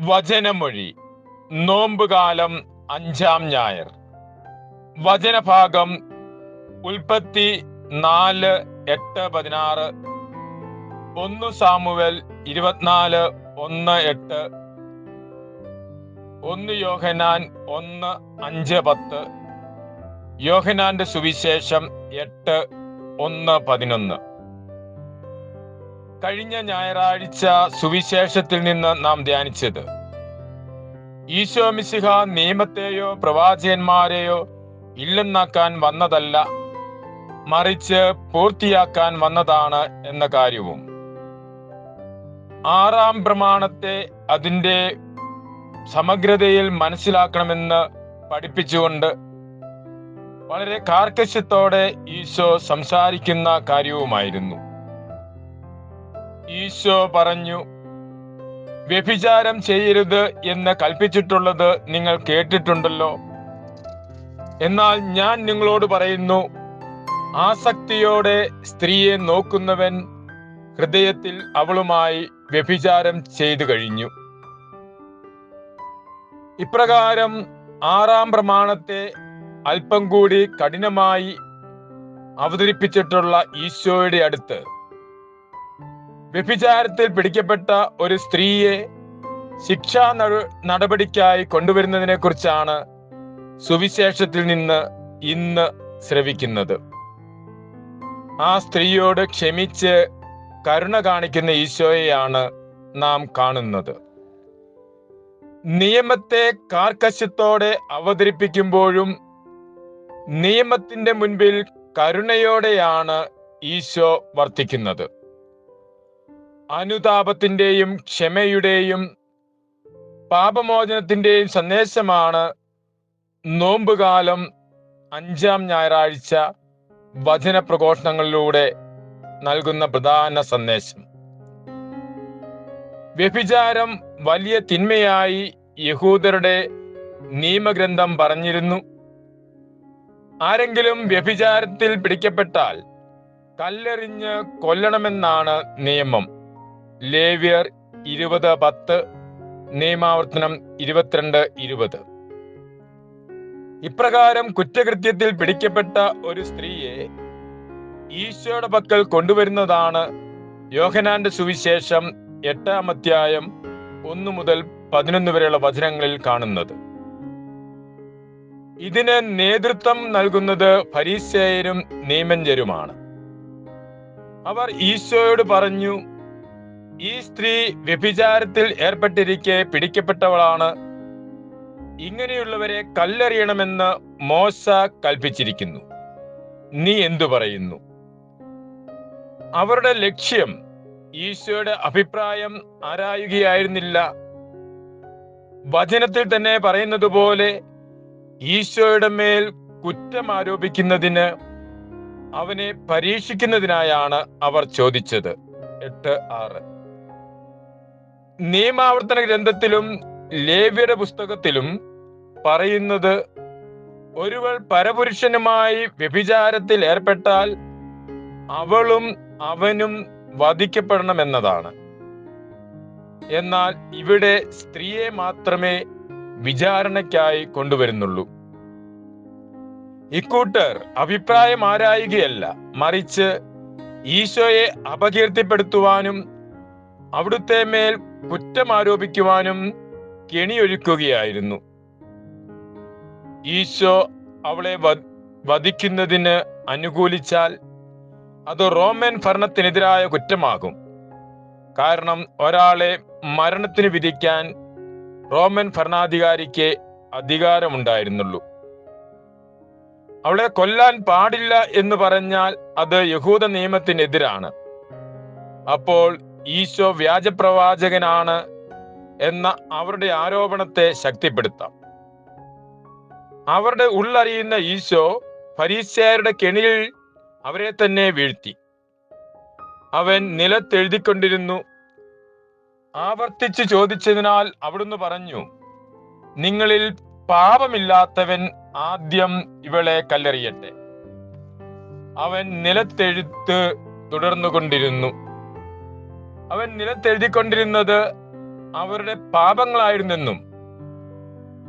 വചനമൊഴി. നോമ്പുകാലം അഞ്ചാം ഞായർ. വചനഭാഗം ഉൽപ്പത്തി നാല് എട്ട് പതിനാറ്. ഒന്ന് സാമുവൽ ഇരുപത്തിനാല് ഒന്ന് എട്ട്. ഒന്ന് യോഹനാൻ ഒന്ന് അഞ്ച് പത്ത്. യോഹനാന്റെ സുവിശേഷം എട്ട് ഒന്ന് പതിനൊന്ന്. കഴിഞ്ഞ ഞായറാഴ്ച സുവിശേഷത്തിൽ നിന്ന് നാം ധ്യാനിച്ചത്. ഈശോ മിശിഹ നിയമത്തെയോ പ്രവാചകന്മാരെയോ ഇല്ലെന്നാക്കാൻ വന്നതല്ല മറിച്ച് പൂർത്തിയാക്കാൻ വന്നതാണ് എന്ന കാര്യവും. ആറാം പ്രമാണത്തെ അതിന്റെ സമഗ്രതയിൽ മനസ്സിലാക്കണമെന്ന് പഠിപ്പിച്ചുകൊണ്ട് വളരെ കാർക്കശ്യത്തോടെ ഈശോ സംസാരിക്കുന്ന കാര്യവുമായിരുന്നു. ഈശോ പറഞ്ഞു വ്യഭിചാരം ചെയ്യരുത് എന്ന് കൽപ്പിച്ചിട്ടുള്ളത് നിങ്ങൾ കേട്ടിട്ടുണ്ടല്ലോ. എന്നാൽ ഞാൻ നിങ്ങളോട് പറയുന്നു ആസക്തിയോടെ സ്ത്രീയെ നോക്കുന്നവൻ ഹൃദയത്തിൽ അവളുമായി വ്യഭിചാരം ചെയ്തു കഴിഞ്ഞു. ഇപ്രകാരം ആറാം പ്രമാണത്തെ അല്പം കൂടി കഠിനമായി അവതരിപ്പിച്ചിട്ടുള്ള ഈശോയുടെ അടുത്ത് വ്യഭിചാരത്തിൽ പിടിക്കപ്പെട്ട ഒരു സ്ത്രീയെ ശിക്ഷാ നടപടിക്കായി കൊണ്ടുവരുന്നതിനെ കുറിച്ചാണ് സുവിശേഷത്തിൽ നിന്ന് ഇന്ന് ശ്രവിക്കുന്നത്. ആ സ്ത്രീയോട് ക്ഷമിച്ച് കരുണ കാണിക്കുന്ന ഈശോയെയാണ് നാം കാണുന്നത്. നിയമത്തെ കാർക്കശ്യത്തോടെ അവതരിപ്പിക്കുമ്പോഴും നിയമത്തിന്റെ മുൻപിൽ കരുണയോടെയാണ് ഈശോ വർത്തിക്കുന്നത്. അനുതാപത്തിന്റെയും ക്ഷമയുടെയും പാപമോചനത്തിന്റെയും സന്ദേശമാണ് നോമ്പുകാലം അഞ്ചാം ഞായറാഴ്ച വചന പ്രഘോഷണങ്ങളിലൂടെ നൽകുന്ന പ്രധാന സന്ദേശം. വ്യഭിചാരം വലിയ തിന്മയായി യഹൂദരുടെ നിയമഗ്രന്ഥം പറഞ്ഞിരുന്നു. ആരെങ്കിലും വ്യഭിചാരത്തിൽ പിടിക്കപ്പെട്ടാൽ കല്ലെറിഞ്ഞ് കൊല്ലണമെന്നാണ് നിയമം. ലേവ്യർ ഇരുപത് പത്ത് നിയമാവർത്തനം ഇരുപത്തിരണ്ട് ഇരുപത്. ഇപ്രകാരം കുറ്റകൃത്യത്തിൽ പിടിക്കപ്പെട്ട ഒരു സ്ത്രീയെ ഈശോയുടെ പക്കൽ കൊണ്ടുവരുന്നതാണ് യോഹനാന്റെ സുവിശേഷം എട്ടാം അധ്യായം ഒന്ന് മുതൽ പതിനൊന്ന് വരെയുള്ള വചനങ്ങളിൽ കാണുന്നത്. ഇതിന് നേതൃത്വം നൽകുന്നത് ഫരീസേയരും നിയമഞ്ചരുമാണ് അവർ ഈശോയോട് പറഞ്ഞു ഈ സ്ത്രീ വ്യഭിചാരത്തിൽ ഏർപ്പെട്ടിരിക്കെ പിടിക്കപ്പെട്ടവളാണ്. ഇങ്ങനെയുള്ളവരെ കല്ലെറിയണമെന്ന് മോശ കൽപ്പിച്ചിരിക്കുന്നു. നീ എന്തു പറയുന്നു? അവരുടെ ലക്ഷ്യം ഈശോയുടെ അഭിപ്രായം ആരായുകയായിരുന്നില്ല. വചനത്തിൽ തന്നെ പറയുന്നത് പോലെ ഈശോയുടെ മേൽ കുറ്റം ആരോപിക്കുന്നതിന് അവനെ പരീക്ഷിക്കുന്നതിനായാണ് അവർ ചോദിച്ചത്. എട്ട് ആറ്. നിയമാവർത്തന ഗ്രന്ഥത്തിലും ലേവ്യര പുസ്തകത്തിലും പറയുന്നത് ഒരുവൾ പരപുരുഷനുമായി വ്യഭിചാരത്തിൽ ഏർപ്പെട്ടാൽ അവളും അവനും വധിക്കപ്പെടണമെന്നതാണ് എന്നാൽ ഇവിടെ സ്ത്രീയെ മാത്രമേ വിചാരണയ്ക്കായി കൊണ്ടുവരുന്നുള്ളൂ. ഇക്കൂട്ടർ അഭിപ്രായം ആരായുകയല്ല മറിച്ച് ഈശോയെ അപകീർത്തിപ്പെടുത്തുവാനും അവിടുത്തെ മേൽ കുറ്റം ആരോപിക്കുവാനും കെണിയൊരുക്കുകയായിരുന്നു. ഈശോ അവളെ വധിക്കുന്നതിന് അനുകൂലിച്ചാൽ അത് റോമൻ ഭരണത്തിനെതിരായ കുറ്റമാകും. കാരണം ഒരാളെ മരണത്തിന് വിധിക്കാൻ റോമൻ ഭരണാധികാരിക്ക് അധികാരമുണ്ടായിരുന്നുള്ളൂ. അവളെ കൊല്ലാൻ പാടില്ല എന്ന് പറഞ്ഞാൽ അത് യഹൂദ നിയമത്തിനെതിരാണ്. അപ്പോൾ ഈശോ വ്യാജപ്രവാചകനാണ് എന്ന അവരുടെ ആരോപണത്തെ ശക്തിപ്പെടുത്താം. അവരുടെ ഉള്ളറിയുന്ന ഈശോ ഫരീസ്യരുടെ കെണിയിൽ അവരെ തന്നെ വീഴ്ത്തി. അവൻ നിലത്തെഴുതിക്കൊണ്ടിരുന്നു. ആവർത്തിച്ചു ചോദിച്ചതിനാൽ അവിടുന്ന് പറഞ്ഞു നിങ്ങളിൽ പാപമില്ലാത്തവൻ ആദ്യം ഇവളെ കല്ലെറിയട്ടെ. അവൻ നിലത്തെഴുത്ത് തുടർന്നുകൊണ്ടിരുന്നു. അവൻ നിലത്തെഴുതിക്കൊണ്ടിരുന്നത് അവരുടെ പാപങ്ങളായിരുന്നെന്നും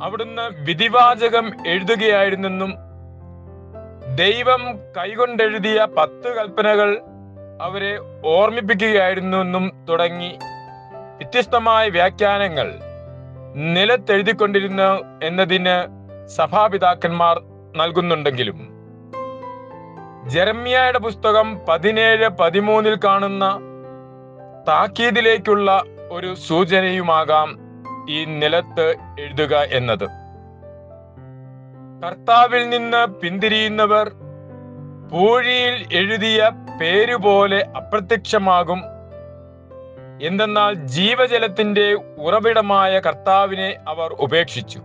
അവിടുന്ന് വിധിവാചകം എഴുതുകയായിരുന്നെന്നും ദൈവം കൈകൊണ്ടെഴുതിയ പത്ത് കൽപ്പനകൾ അവരെ ഓർമ്മിപ്പിക്കുകയായിരുന്നെന്നും തുടങ്ങി വ്യത്യസ്തമായ വ്യാഖ്യാനങ്ങൾ നിലത്തെഴുതിക്കൊണ്ടിരുന്നു എന്നതിന് സഭാപിതാക്കന്മാർ നൽകുന്നുണ്ടെങ്കിലും. ജെറമ്യയുടെ പുസ്തകം പതിനേഴ് പതിമൂന്നിൽ കാണുന്ന താക്കീതിലേക്കുള്ള ഒരു സൂചനയുമാകാം ഈ നിലത്ത് എഴുതുക എന്നത്. കർത്താവിൽ നിന്ന് പിന്തിരിയുന്നവർ പൂഴിയിൽ എഴുതിയ പേരുപോലെ അപ്രത്യക്ഷമാകും. എന്തെന്നാൽ ജീവജലത്തിന്റെ ഉറവിടമായ കർത്താവിനെ അവർ ഉപേക്ഷിച്ചു.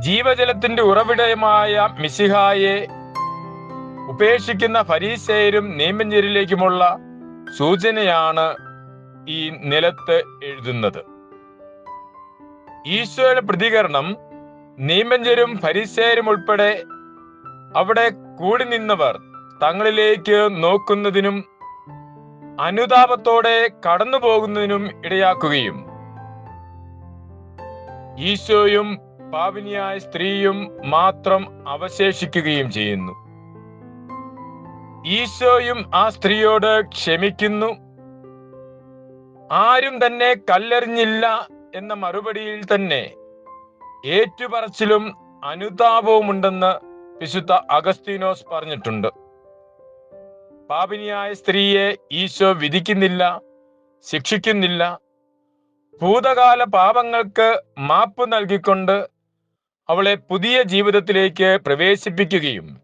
ജീവജലത്തിന്റെ ഉറവിടമായ മിസിഹായെ ഉപേക്ഷിക്കുന്ന ഫരീസേരും നിയമഞ്ജരിലേക്കുമുള്ള സൂചനയാണ് ഈ നിലത്ത് എഴുതുന്നത്. ഈശോയുടെ പ്രതികരണം നീമഞ്ചരും ഫരിസേരും ഉൾപ്പെടെ അവിടെ കൂടി നിന്നവർ തങ്ങളിലേക്ക് നോക്കുന്നതിനും അനുതാപത്തോടെ കടന്നു പോകുന്നതിനും ഇടയാക്കുകയും ഈശോയും പാവിനിയായ സ്ത്രീയും മാത്രം അവശേഷിക്കുകയും ചെയ്യുന്നു. ഈശോയും ആ സ്ത്രീയോട് ക്ഷമിക്കുന്നു. ആരും തന്നെ കല്ലെറിഞ്ഞില്ല എന്ന മറുപടിയിൽ തന്നെ ഏറ്റുപറച്ചിലും അനുതാപവുമുണ്ടെന്ന് വിശുദ്ധ അഗസ്തീനോസ് പറഞ്ഞിട്ടുണ്ട്. പാപിനിയായ സ്ത്രീയെ ഈശോ വിധിക്കുന്നില്ല ശിക്ഷിക്കുന്നില്ല. ഭൂതകാല പാപങ്ങൾക്ക് മാപ്പ് നൽകിക്കൊണ്ട് അവളെ പുതിയ ജീവിതത്തിലേക്ക് പ്രവേശിപ്പിക്കുകയും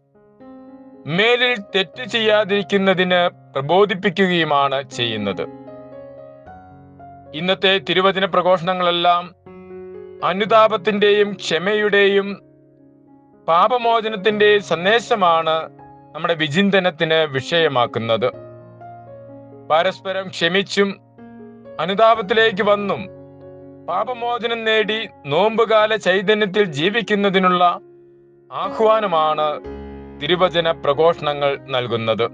മേലിൽ തെറ്റ് ചെയ്യാതിരിക്കുന്നതിന് പ്രബോധിപ്പിക്കുകയുമാണ് ചെയ്യുന്നത്. ഇന്നത്തെ തിരുവചന പ്രഘോഷണങ്ങളെല്ലാം അനുതാപത്തിന്റെയും ക്ഷമയുടെയും പാപമോചനത്തിന്റെ സന്ദേശമാണ് നമ്മുടെ വിചിന്തനത്തിന് വിഷയമാക്കുന്നത്. പരസ്പരം ക്ഷമിച്ചും അനുതാപത്തിലേക്ക് വന്നും പാപമോചനം നേടി നോമ്പുകാല ചൈതന്യത്തിൽ ജീവിക്കുന്നതിനുള്ള ആഹ്വാനമാണ് തിരുവചന പ്രഘോഷണങ്ങൾ നൽകുന്നത്.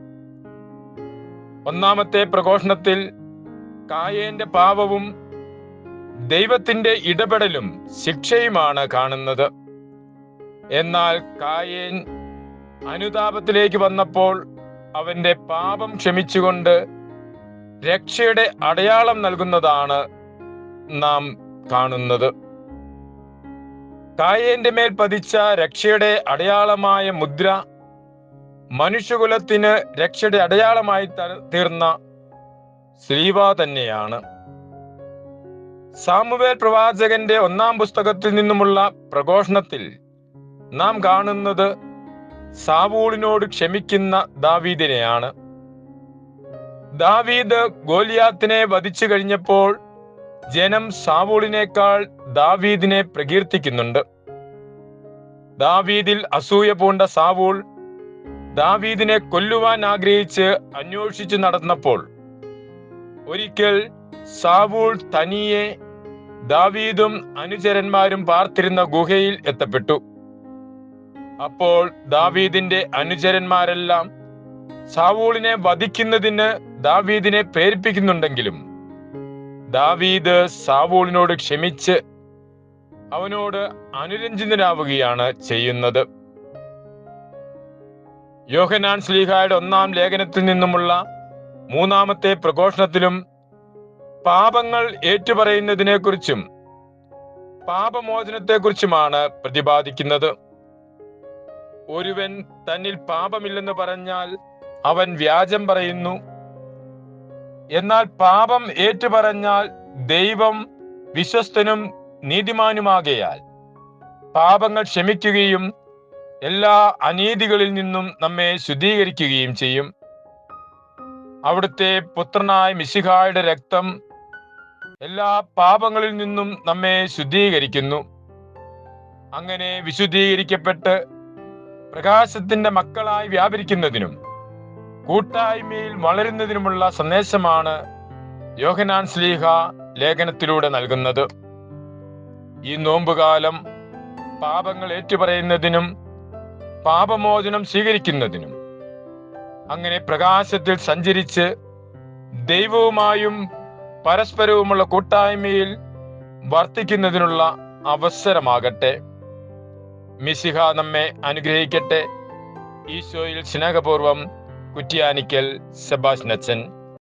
ഒന്നാമത്തെ പ്രഘോഷണത്തിൽ കായേന്റെ പാപവും ദൈവത്തിന്റെ ഇടപെടലും ശിക്ഷയുമാണ് കാണുന്നത്. എന്നാൽ കായേൻ അനുതാപത്തിലേക്ക് വന്നപ്പോൾ അവന്റെ പാപം ക്ഷമിച്ചുകൊണ്ട് രക്ഷയുടെ അടയാളം നൽകുന്നതാണ് നാം കാണുന്നത്. കായേന്റെ മേൽ പതിച്ച രക്ഷയുടെ അടയാളമായ മുദ്ര മനുഷ്യകുലത്തിന് രക്ഷയുടെ അടയാളമായി തീർന്ന ശ്രീവ തന്നെയാണ്. സാമുവേൽ പ്രവാചകന്റെ ഒന്നാം പുസ്തകത്തിൽ നിന്നുമുള്ള പ്രഘോഷണത്തിൽ നാം കാണുന്നത് സാവൂളിനോട് ക്ഷമിക്കുന്ന ദാവീദിനെയാണ്. ദാവീദ് ഗോലിയാത്തിനെ വധിച്ചു കഴിഞ്ഞപ്പോൾ ജനം സാവൂളിനേക്കാൾ ദാവീദിനെ പ്രകീർത്തിക്കുന്നുണ്ട്. ദാവീദിൽ അസൂയ പൂണ്ട സാവൂൾ ദാവീദിനെ കൊല്ലുവാൻ ആഗ്രഹിച്ച് അന്വേഷിച്ചു നടന്നപ്പോൾ ഒരിക്കൽ സാവൂൾ തനിയെ ദാവീദും അനുചരന്മാരും പാർത്തിരുന്ന ഗുഹയിൽ എത്തപ്പെട്ടു. അപ്പോൾ ദാവീദിന്റെ അനുചരന്മാരെല്ലാം സാവൂളിനെ വധിക്കുന്നതിന് ദാവീദിനെ പ്രേരിപ്പിക്കുന്നുണ്ടെങ്കിലും ദാവീദ് സാവൂളിനോട് ക്ഷമിച്ച് അവനോട് അനുരഞ്ജിതനാവുകയാണ് ചെയ്യുന്നത്. യോഹനാൻ സ്ലീഹായുടെ ഒന്നാം ലേഖനത്തിൽ നിന്നുമുള്ള മൂന്നാമത്തെ പ്രഘോഷണത്തിലും പാപങ്ങൾ ഏറ്റുപറയുന്നതിനെക്കുറിച്ചും പാപമോചനത്തെക്കുറിച്ചുമാണ് പ്രതിപാദിക്കുന്നത്. ഒരുവൻ തന്നിൽ പാപമില്ലെന്ന് പറഞ്ഞാൽ അവൻ വ്യാജം പറയുന്നു. എന്നാൽ പാപം ഏറ്റുപറഞ്ഞാൽ ദൈവം വിശ്വസ്തനും നീതിമാനുമാകയാൽ പാപങ്ങൾ ക്ഷമിക്കുകയും എല്ലാ അനീതികളിൽ നിന്നും നമ്മെ ശുദ്ധീകരിക്കുകയും ചെയ്യും. അവിടുത്തെ പുത്രനായ മിശിഹായുടെ രക്തം എല്ലാ പാപങ്ങളിൽ നിന്നും നമ്മെ ശുദ്ധീകരിക്കുന്നു. അങ്ങനെ വിശുദ്ധീകരിക്കപ്പെട്ട് പ്രകാശത്തിന്റെ മക്കളായി വ്യാപരിക്കുന്നതിനും കൂട്ടായ്മയിൽ വളരുന്നതിനുമുള്ള സന്ദേശമാണ് യോഹനാൻ സ്ലീഹ ലേഖനത്തിലൂടെ നൽകുന്നത്. ഈ നോമ്പുകാലം പാപങ്ങൾ ഏറ്റുപറയുന്നതിനും പാപമോചനം സ്വീകരിക്കുന്നതിനും അങ്ങനെ പ്രകാശത്തിൽ സഞ്ചരിച്ച് ദൈവവുമായും പരസ്പരവുമുള്ള കൂട്ടായ്മയിൽ വർത്തിക്കുന്നതിനുള്ള അവസരമാകട്ടെ. മിസിഹ നമ്മെ അനുഗ്രഹിക്കട്ടെ. ഈശോയിൽ സ്നേഹപൂർവം കുറ്റിയാനിക്കൽ സെബാസ്നച്ചൻ